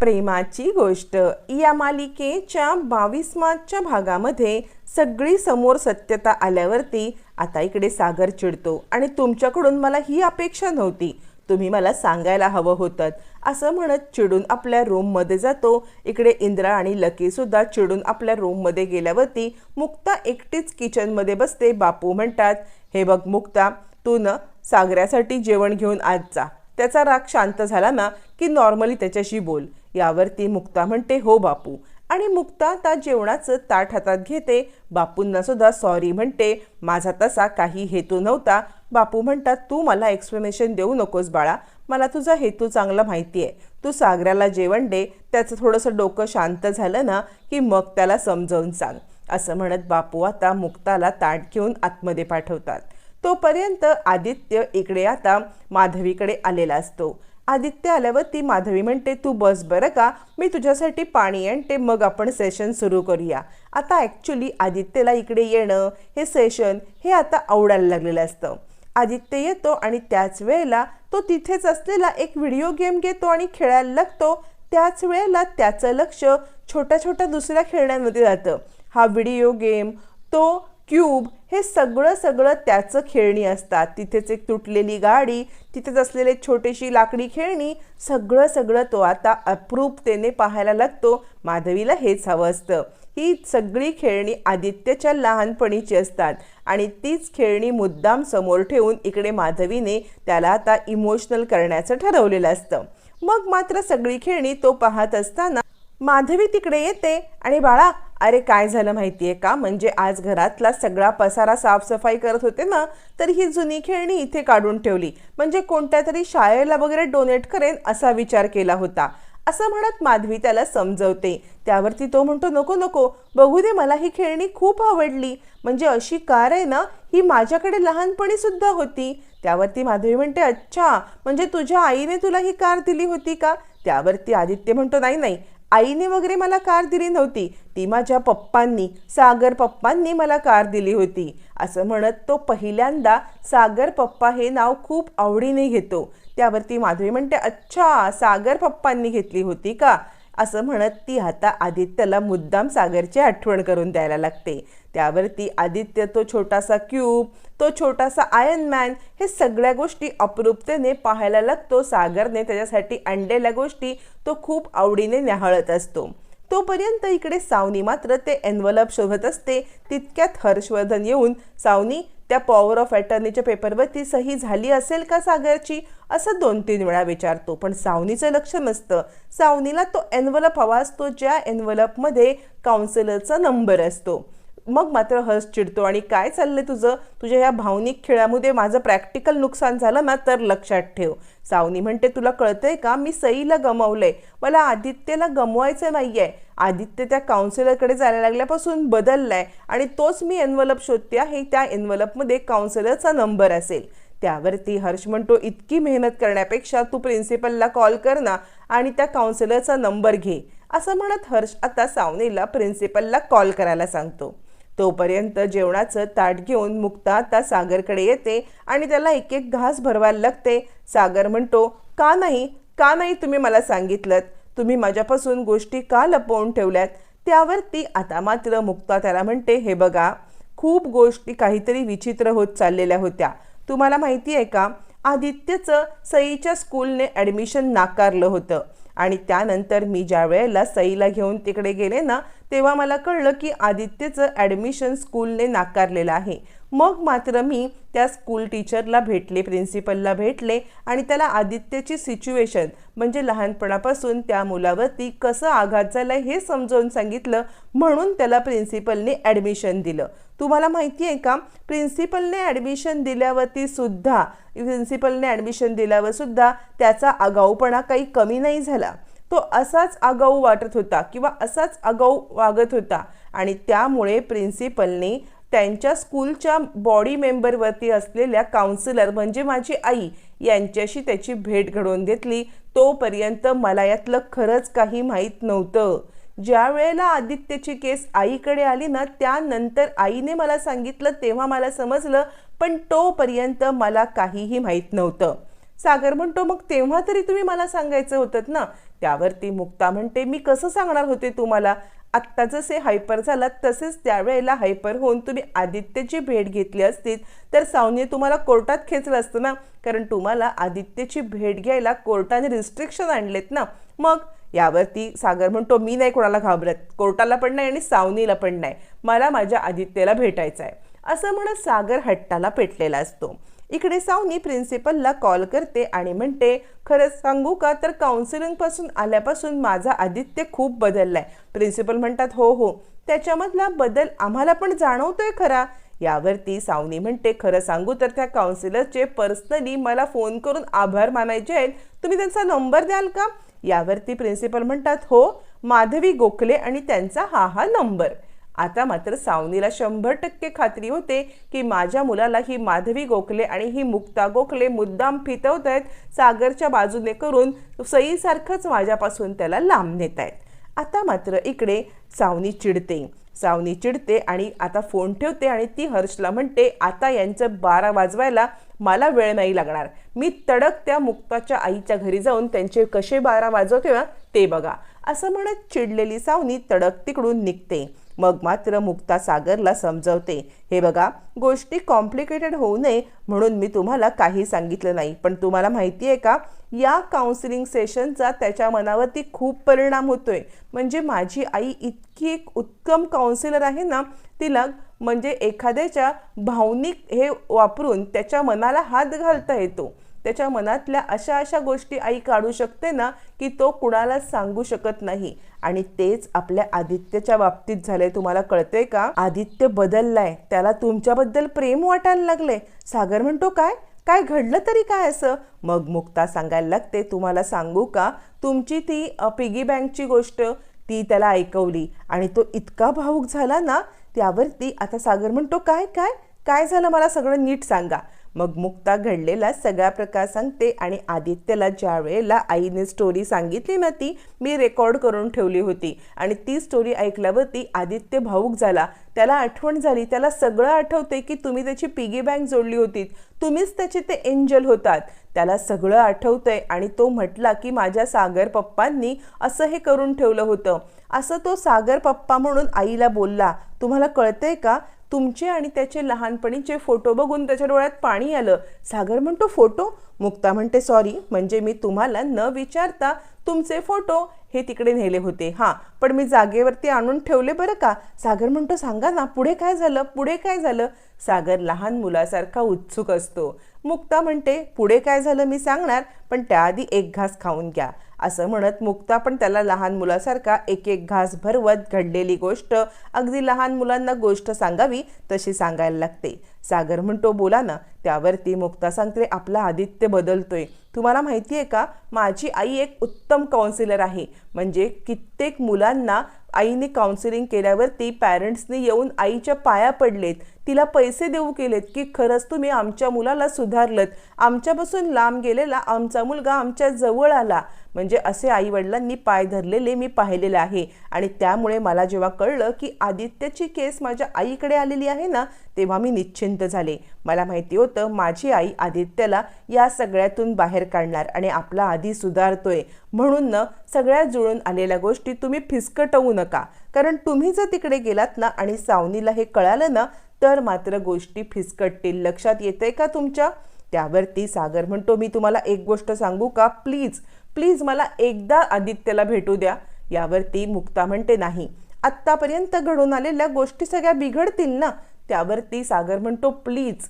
प्रेमाची गोष्ट. या मालिकेच्या बावीस मार्चच्या भागामध्ये सगळी समोर सत्यता आल्यावरती आता इकडे सागर चिडतो आणि तुमच्याकडून मला ही अपेक्षा नव्हती. तुम्ही मला सांगायला हवं होतं. असं म्हणत चिडून आपल्या रूममध्ये जातो. इकडे इंद्रा आणि लकीसुद्धा चिडून आपल्या रूममध्ये गेल्यावरती मुक्ता एकटीच किचनमध्ये बसते. बापू म्हणतात हे बघ मुक्ता तू न सागऱ्यासाठी जेवण घेऊन आज जा. त्याचा राग शांत झाला ना की नॉर्मली त्याच्याशी बोल. यावरती मुक्ता म्हणते हो बापू. आणि मुक्ता त्या जेवणाचं ताट हातात घेते. बापूंना सुद्धा सॉरी म्हणते माझा तसा काही हेतू नव्हता. बापू म्हणतात तू मला एक्सप्लेनेशन देऊ नकोस बाळा. मला तुझा हेतू चांगला माहिती आहे तू सागऱ्याला जेवण दे. त्याचं थोडंसं डोकं शांत झालं ना की मग त्याला समजावून सांग. असं म्हणत बापू आता मुक्ताला ताट घेऊन आतमध्ये पाठवतात. तोपर्यंत आदित्य इकडे आता माधवीकडे आलेला असतो. आदित्य आल्यावर ती माधवी म्हणते तू बस बरं का? मी तुझ्यासाठी पाणी आणते मग आपण सेशन सुरू करूया. आता ॲक्च्युली आदित्यला इकडे येणं हे सेशन हे आता आवडायला लागलेलं असतं. आदित्य येतो आणि त्याच वेळेला तो तिथेच असलेला एक व्हिडिओ गेम घेतो आणि खेळायला लागतो. त्याच वेळेला त्याचं लक्ष छोट्या छोट्या दुसऱ्या खेळण्यांमध्ये जातं. हा व्हिडिओ गेम तो क्यूब हे सगळं सगळं त्याचं खेळणी असतात. तिथेच एक तुटलेली गाडी तिथेच असलेले छोटीशी लाकडी खेळणी सगळं सगळं तो आता अप्रूपतेने पाहायला लागतो. माधवीला हेच हवं असतं. ही सगळी खेळणी आदित्यच्या लहानपणीची असतात आणि तीच खेळणी मुद्दाम समोर ठेवून इकडे माधवीने त्याला आता इमोशनल करण्याचं ठरवलेलं असतं. मग मात्र सगळी खेळणी तो पाहत असताना माधवी तिकडे येते आणि बाळा अरे काय झालं माहितीये का? म्हणजे आज घरातला सगळा पसारा साफसफाई करत होते ना तर ही जुनी खेळणी इथे काढून ठेवली. म्हणजे कोणत्या तरी शाळेला वगैरे डोनेट करेन असा विचार केला होता. असं म्हणत माधवी त्याला समजवते. त्यावरती तो म्हणतो नको नको बघू दे मला ही खेळणी खूप आवडली. म्हणजे अशी कार आहे ना ही माझ्याकडे लहानपणी सुद्धा होती. त्यावरती माधवी म्हणते अच्छा म्हणजे तुझ्या आईने तुला ही कार दिली होती का? त्यावरती आदित्य म्हणतो नाही नाही आईने वगैरे मला कार दिली नव्हती. ती माझ्या पप्पांनी सागर पप्पांनी मला कार दिली होती. असं म्हणत तो पहिल्यांदा सागर पप्पा हे नाव खूप आवडीने घेतो. त्यावरती माधवी म्हणते अच्छा सागर पप्पांनी घेतली होती का? असं म्हणत ती आता आदित्यला मुद्दाम सागरची आठवण करून द्यायला लागते. त्यावरती आदित्य तो छोटासा क्यूब तो छोटासा आयन मॅन हे सगळ्या गोष्टी अपरूपतेने पाहायला लागतो. सागरने त्याच्यासाठी आणलेल्या गोष्टी तो खूप आवडीने न्याहाळत असतो. तोपर्यंत इकडे सावनी मात्र ते एनवलप शोधत असते. तितक्यात हर्षवर्धन येऊन सावनी त्या पॉवर ऑफ अटर्नीच्या पेपरवरती सही झाली असेल का सागरची? असं दोन तीन वेळा विचारतो. पण सावनीचं लक्ष नसतं. सावनीला तो एनवलप हवा असतो ज्या एनवलपमध्ये काउन्सिलरचा नंबर असतो. मग मात्र हस चिडतो आणि काय चाललंय तुझं? तुझ्या ह्या भावनिक खेळामध्ये माझं प्रॅक्टिकल नुकसान झालं ना तर लक्षात ठेव. सावनी म्हणते तुला कळतंय का? मी सईला गमावलंय. मला आदित्यला गमवायचं नाही आहे आदित्य त्या काउन्सिलरकडे जायला लागल्यापासून बदललाय आणि तोच मी एनवलप शोधते आहे. त्या एनवलपमध्ये काउन्सिलरचा नंबर असेल. त्यावरती हर्ष म्हणतो इतकी मेहनत करण्यापेक्षा तू प्रिन्सिपलला कॉल कर ना आणि त्या काउन्सिलरचा नंबर घे. असं म्हणत हर्ष आता सावनीला प्रिन्सिपलला कॉल करायला सांगतो. तोपर्यंत जेवणाचं ताट घेऊन मुक्ता आता सागरकडे येते आणि त्याला एक एक घास भरवायला लागते. सागर म्हणतो का नाही? का नाही तुम्ही मला सांगितलं तुम्ही माझ्यापासून गोष्टी का लपवून ठेवल्यात? त्यावरती आता मात्र मुक्ता त्याला म्हणते हे बघा खूप गोष्टी काहीतरी विचित्र होत चाललेल्या होत्या. तुम्हाला माहिती आहे का? आदित्यचं सईच्या स्कूलने ॲडमिशन नाकारलं होतं. आणि त्यानंतर मी ज्या वेळेला सईला घेऊन तिकडे गेले ना तेव्हा मला कळलं की आदित्यचं ॲडमिशन स्कूलने नाकारलेलं आहे. मग मात्र मी त्या स्कूल टीचरला भेटले प्रिन्सिपलला भेटले आणि त्याला आदित्यची सिच्युएशन म्हणजे लहानपणापासून त्या मुलावरती कसं आघात झाला हे समजावून सांगितलं. म्हणून त्याला प्रिन्सिपलने ॲडमिशन दिलं. तुम्हाला माहिती आहे का? प्रिन्सिपलने ॲडमिशन दिल्यावरती सुद्धा प्रिन्सिपलने ॲडमिशन दिल्यावर सुद्धा त्याचा आगाऊपणा काही कमी नाही झाला. तो असाच आगाऊ वाटत होता किंवा असाच आगाऊ वागत होता आणि त्यामुळे प्रिन्सिपलने त्यांच्या स्कूलच्या बॉडी मेंबरवरती असलेल्या काउन्सिलर म्हणजे माझी आई यांच्याशी त्याची भेट घडवून घेतली. तोपर्यंत मला यातलं खरंच काही माहीत नव्हतं. ज्या वेळेला आदित्यची केस आईकडे आली ना त्यानंतर आईने मला सांगितलं तेव्हा मला समजलं पण तोपर्यंत मला काहीही माहीत नव्हतं. सागर म्हणतो मग तेव्हा तरी तुम्ही मला सांगायचं होतं ना? त्यावरती मुक्ता म्हणते मी कसं सांगणार होते तुम्हाला? आत्ता जसे हायपर झालात तसेच त्यावेळेला हायपर होऊन तुम्ही आदित्यची भेट घेतली असती तर सावनीने तुम्हाला कोर्टात खेचलं असतं ना? कारण तुम्हाला आदित्यची भेट घ्यायला कोर्टाने रिस्ट्रिक्शन आणलेत ना? मग यावरती सागर म्हणतो मी नाही कोणाला घाबरत. कोर्टाला पण नाही आणि सावनीला पण नाही. मला माझ्या आदित्यला भेटायचं आहे असं म्हणत सागर हट्टाला पेटलेला असतो. इकडे सावनी प्रिन्सिपलला कॉल करते आणि म्हणते खरंच सांगू का? तर काउन्सिलिंगपासून आल्यापासून माझा आदित्य खूप बदललाय. प्रिन्सिपल म्हणतात हो हो. त्याच्यामधला बदल आम्हाला पण जाणवतोय खरा. यावरती सावनी म्हणते खरं सांगू तर त्या काउन्सिलरचे पर्सनली मला फोन करून आभार मानायचे आहेत. तुम्ही त्यांचा नंबर द्याल का? यावरती प्रिन्सिपल म्हणतात हो. माधवी गोखले आणि त्यांचा हा हा नंबर. आता मात्र सावनीला शंभर टक्के खात्री होते की माझ्या मुलाला ही माधवी गोखले आणि ही मुक्ता गोखले मुद्दाम फितवत आहेत सागरच्या बाजूने करून सईसारखंच माझ्यापासून त्याला लांब नेत आहेत. आता मात्र इकडे सावनी चिडते. सावनी चिडते आणि आता फोन ठेवते आणि ती हर्षला म्हणते आता यांचं बारा वाजवायला मला वेळ नाही लागणार. मी तडक त्या मुक्ताच्या आईच्या घरी जाऊन त्यांचे कसे बारा वाजवते ते बघा. असं म्हणत चिडलेली सावनी तडक तिकडून निघते. मग मात्र मुक्ता सागरला समजवते. हे बघा गोष्टी कॉम्प्लिकेटेड होऊ नये म्हणून मी तुम्हाला काही सांगितलं नाही. पण तुम्हाला माहिती आहे का या काउन्सिलिंग सेशनचा त्याच्या मनावरती खूप परिणाम होतोय. म्हणजे माझी आई इतकी एक उत्तम काउन्सिलर आहे ना तिला म्हणजे एखाद्याच्या भावनिक हे वापरून त्याच्या मनाला हात घालता येतो. त्याच्या मनातल्या अशा अशा गोष्टी आई काढू शकते ना की तो कुणाला सांगू शकत नाही. आणि तेच आपल्या आदित्यच्या बाबतीत झालंय. तुम्हाला कळतंय का? आदित्य बदललाय. त्याला तुमच्याबद्दल प्रेम वाटायला लागले सागर म्हणतो काय? काय घडलं तरी काय असं? मग मुक्ता सांगायला लागते तुम्हाला सांगू का? तुमची ती पिगी बँकची गोष्ट ती त्याला ऐकवली. आणि तो इतका भावूक झाला ना त्यावरती आता सागर म्हणतो काय काय? काय झालं? मला सगळं नीट सांगा. मग मुक्ता घडलेला सगळा प्रकार सांगते आणि आदित्यला ज्या वेळेला आईने स्टोरी सांगितली ना ती मी रेकॉर्ड करून ठेवली होती. आणि ती स्टोरी ऐकल्यावरती आदित्य भाऊक झाला. त्याला आठवण झाली. त्याला सगळं आठवते की तुम्ही त्याची पिगी बँक जोडली होती. तुम्हीच त्याचे ते एंजल होतात. त्याला सगळं आठवतंय आणि तो म्हटला की माझ्या सागर पप्पांनी असं हे करून ठेवलं होतं. असं तो सागर पप्पा म्हणून आईला बोलला. तुम्हाला कळतंय का? तुमचे आणि त्याचे लहानपणीचे फोटो बघून त्याच्या डोळ्यात पाणी आलं. सागर म्हणतो फोटो? मुक्ता म्हणते सॉरी म्हणजे मी तुम्हाला न विचारता तुमचे फोटो हे तिकडे नेले होते. हां पण मी जागेवरती आणून ठेवले बरं का? सागर म्हणतो सांगा ना पुढे काय झालं? पुढे काय झालं? सागर लहान मुलासारखा उत्सुक असतो. मुक्ता म्हणते पुढे काय झालं मी सांगणार पण त्याआधी एक घास खाऊन घ्या. असं म्हणत मुक्ता पण त्याला लहान मुलासारखा एक एक घास भरवत घडलेली गोष्ट अगदी लहान मुलांना गोष्ट सांगावी तशी सांगायला लागते. सागर म्हणतो बोला ना त्यावरती मुक्ता सांगते आपला आदित्य बदलतोय. तुम्हाला माहिती आहे का माझी आई एक उत्तम काउन्सिलर आहे. म्हणजे कित्येक मुलांना आईने काउन्सिलिंग केल्यावरती पॅरेंट्सनी येऊन आईच्या पाया पडलेत. तिला पैसे देऊ केलेत की खरंच तुम्ही आमच्या मुलाला सुधारलत. आमच्यापासून लांब गेलेला आमचा मुलगा आमच्या जवळ आला. म्हणजे असे आईवडिलांनी पाय धरलेले मी पाहिलेले आहे. आणि त्यामुळे मला जेव्हा कळलं की आदित्यची केस माझ्या आईकडे आलेली आहे ना तेव्हा मी निश्चिंत झाले. मला माहिती होतं माझी आई आदित्यला या सगळ्यातून बाहेर काढणार आणि आपला आधी सुधारतोय. म्हणून न सगळ्या जुळून आलेल्या गोष्टी तुम्ही फिसकटवू नका. कारण तुम्ही जर तिकडे गेलात ना आणि सावनीला हे कळालं ना तर मात्र गोष्टी फिसकटतील. लक्षात येते का तुमच्या? त्यावरती सागर म्हणतो मी तुम्हाला एक गोष्ट सांगू का? प्लीज. प्लीज मला एकदा आदित्यला भेटू द्या. यावर ती मुक्ता म्हणते नाही आत्तापर्यंत घडून आलेल्या गोष्टी सगळ्या बिघडतील ना? त्यावरती सागर म्हणतो प्लीज.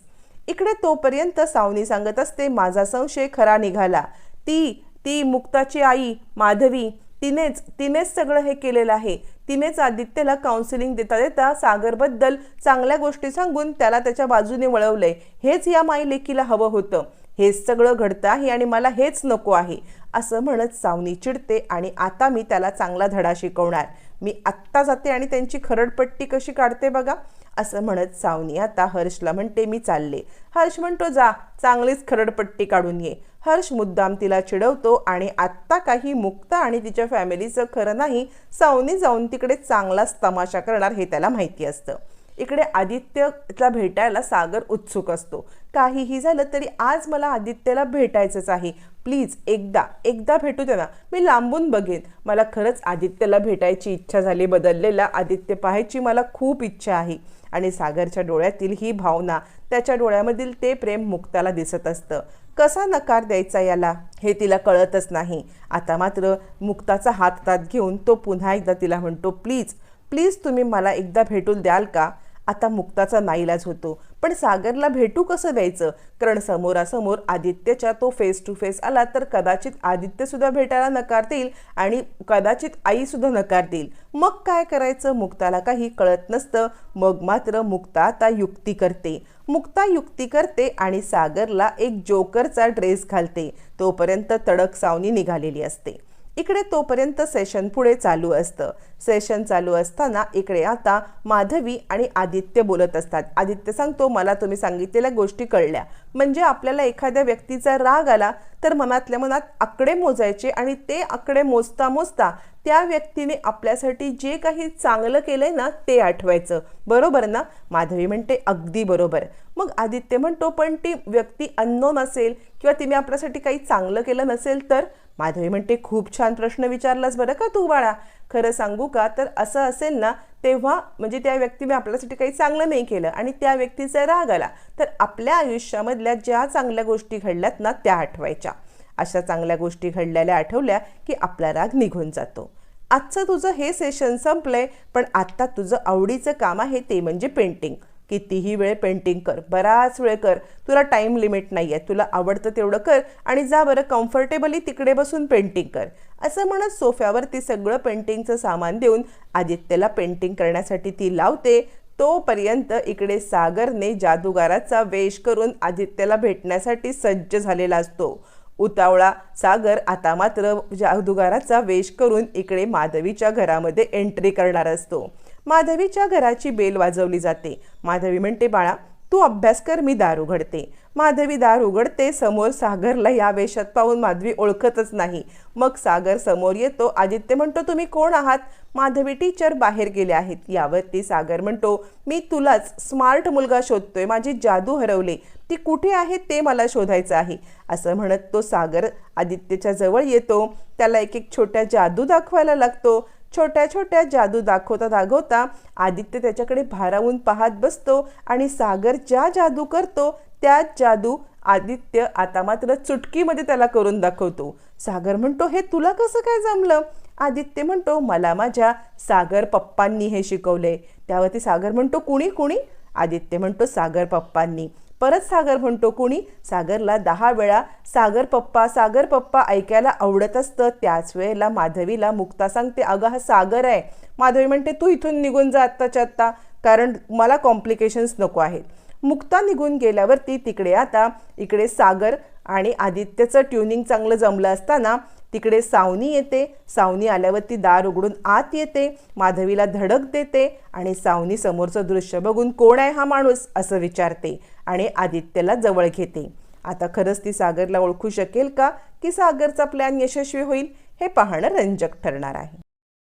इकडे तोपर्यंत सावनी सांगत असते माझा संशय खरा निघाला. ती ती मुक्ताची आई माधवी तिनेच तिनेच सगळं हे केलेलं आहे. तिनेच आदित्यला काउन्सिलिंग देता देता सागरबद्दल चांगल्या गोष्टी सांगून त्याला त्याच्या बाजूने वळवलंय. हेच या माई लेकीला हवं होतं. हेच सगळं घडतं आहे आणि मला हेच नको आहे असं म्हणत सावनी चिडते आणि आता मी त्याला चांगला धडा शिकवणार. मी आत्ता जाते आणि त्यांची खरडपट्टी कशी काढते बघा असं म्हणत सावनी आता हर्षला म्हणते मी चालले. हर्ष म्हणतो जा चांगलीच खरडपट्टी काढून ये. हर्ष मुद्दाम तिला चिडवतो आणि आत्ता काही मुक्ता आणि तिच्या फॅमिलीचं खरं नाही सावनी जाऊन तिकडे चांगलाच तमाशा करणार हे त्याला माहिती असतं. इकडे आदित्यला भेटायला सागर उत्सुक असतो. काहीही झालं तरी आज मला आदित्यला भेटायचंच आहे. प्लीज एकदा एकदा भेटू दे ना. मी लांबून बघेन. मला खरंच आदित्यला भेटायची इच्छा झाली. बदललेला आदित्य पाहायची मला खूप इच्छा आहे. आणि सागरच्या डोळ्यातील ही भावना त्याच्या डोळ्यामधील ते प्रेम मुक्ताला दिसत असतं. कसा नकार द्यायचा याला? हे तिला कळतच नाही. आता मात्र मुक्ताचा हात हातात घेऊन तो पुन्हा एकदा तिला म्हणतो प्लीज प्लीज तुम्ही मला एकदा भेटून द्याल का? आता मुक्ताचा नाईलाज होतो. पण सागरला भेटू कसं द्यायचं? कारण समोरासमोर आदित्यच्या तो फेस टू फेस आला तर कदाचित आदित्य सुद्धा भेटायला नकार देईल आणि कदाचित आई सुद्धा नकार देईल. मग काय करायचं? मुक्ताला काही कळत नसतं. मग मात्र मुक्ता आता युक्ती करते. मुक्ता युक्ती करते आणि सागरला एक जोकरचा ड्रेस घालते. तोपर्यंत तडक सावनी निघालेली असते. इकडे तोपर्यंत सेशन पुढे चालू असतं. सेशन चालू असताना इकडे आता माधवी आणि आदित्य बोलत असतात. आदित्य सांगतो मला तुम्ही सांगितलेल्या गोष्टी कळल्या. म्हणजे आपल्याला एखाद्या व्यक्तीचा राग आला तर मनातल्या मनात आकडे मोजायचे आणि ते आकडे मोजता मोजता त्या व्यक्तीने आपल्यासाठी जे काही चांगलं केलंय ना ते आठवायचं. बरोबर ना? माधवी म्हणते अगदी बरोबर. मग आदित्य म्हणतो पण ती व्यक्ती अननोन असेल किंवा तिने आपल्यासाठी काही चांगलं केलं नसेल तर? माधवी म्हणते खूप छान प्रश्न विचारलास बरं का तू बाळा. खरं सांगू का? तर असं असेल ना तेव्हा म्हणजे त्या व्यक्तीने आपल्यासाठी काही चांगलं नाही केलं आणि त्या व्यक्तीचा राग आला. तर आपल्या आयुष्यामधल्या ज्या चांगल्या गोष्टी घडल्यात ना त्या आठवायच्या. अशा चांगल्या गोष्टी घडलेल्या आठवल्या की आपला राग निघून जातो. आजचं तुझं हे सेशन संपलंय पण आत्ता तुझं आवडीचं काम आहे ते म्हणजे पेंटिंग कितीही वेळ पेंटिंग कर बराच वेळ कर. तुला टाईम लिमिट नाही आहे तुला आवडतं तेवढं कर आणि जा बरं कम्फर्टेबली तिकडे बसून पेंटिंग कर. असं म्हणत सोफ्यावरती सगळं पेंटिंगचं सामान देऊन आदित्यला पेंटिंग करण्यासाठी ती लावते. तोपर्यंत इकडे सागरने जादूगाराचा वेश करून आदित्यला भेटण्यासाठी सज्ज झालेला असतो. उतावळा सागर आता मात्र जादूगाराचा वेश करून इकडे माधवीच्या घरामध्ये एंट्री करणार असतो. माधवीच्या घराची बेल वाजवली जाते. माधवी म्हणते बाळा तू अभ्यास कर मी दार उघडते. माधवी दार उघडते समोर सागरला या वेशात पाहून माधवी ओळखतच नाही. मग सागर समोर येतो आदित्य म्हणतो तुम्ही कोण आहात? माधवी टीचर बाहेर गेले आहेत. यावरती सागर म्हणतो मी तुलाच स्मार्ट मुलगा शोधतोय माझी जादू हरवले. ती कुठे आहे ते मला शोधायचं आहे. असं म्हणत तो सागर आदित्यच्या जवळ येतो. त्याला एक एक छोट्या जादू दाखवायला लागतो. छोट्या छोट्या जादू दाखवता दाखवता आदित्य त्याच्याकडे भारावून पाहत बसतो आणि सागर ज्या जादू करतो त्याच जादू आदित्य आता मात्र चुटकीमध्ये त्याला करून दाखवतो. सागर म्हणतो हे तुला कसं काय जमलं? आदित्य म्हणतो मला माझ्या सागर पप्पांनी हे शिकवले. त्यावरती सागर म्हणतो कुणी कुणी? आदित्य म्हणतो सागर पप्पांनी. परत सागर म्हणतो कुणी? सागरला दहा वेळा सागर पप्पा सागर पप्पा ऐकायला आवडत असतं. त्याच वेळेला माधवीला मुक्ता सांगते अगं हा सागर आहे. माधवी म्हणते तू इथून निघून जा आत्ताच्या आत्ता कारण मला कॉम्प्लिकेशन्स नको आहेत. मुक्ता निघून गेल्यावरती तिकडे आता इकडे सागर आणि आदित्यचं ट्युनिंग चांगलं जमलं असताना तिकडे सावनी येते. सावनी आल्यावरती दार उघडून आत येते. माधवीला धडक देते आणि सावनी समोरचं दृश्य बघून कोण आहे हा माणूस? असं विचारते. आणि आदित्यला जवळ घेते. आता खरंच ती सागरला ओळखू शकेल का? की सागरचा प्लॅन यशस्वी होईल हे पाहणं रंजक ठरणार आहे.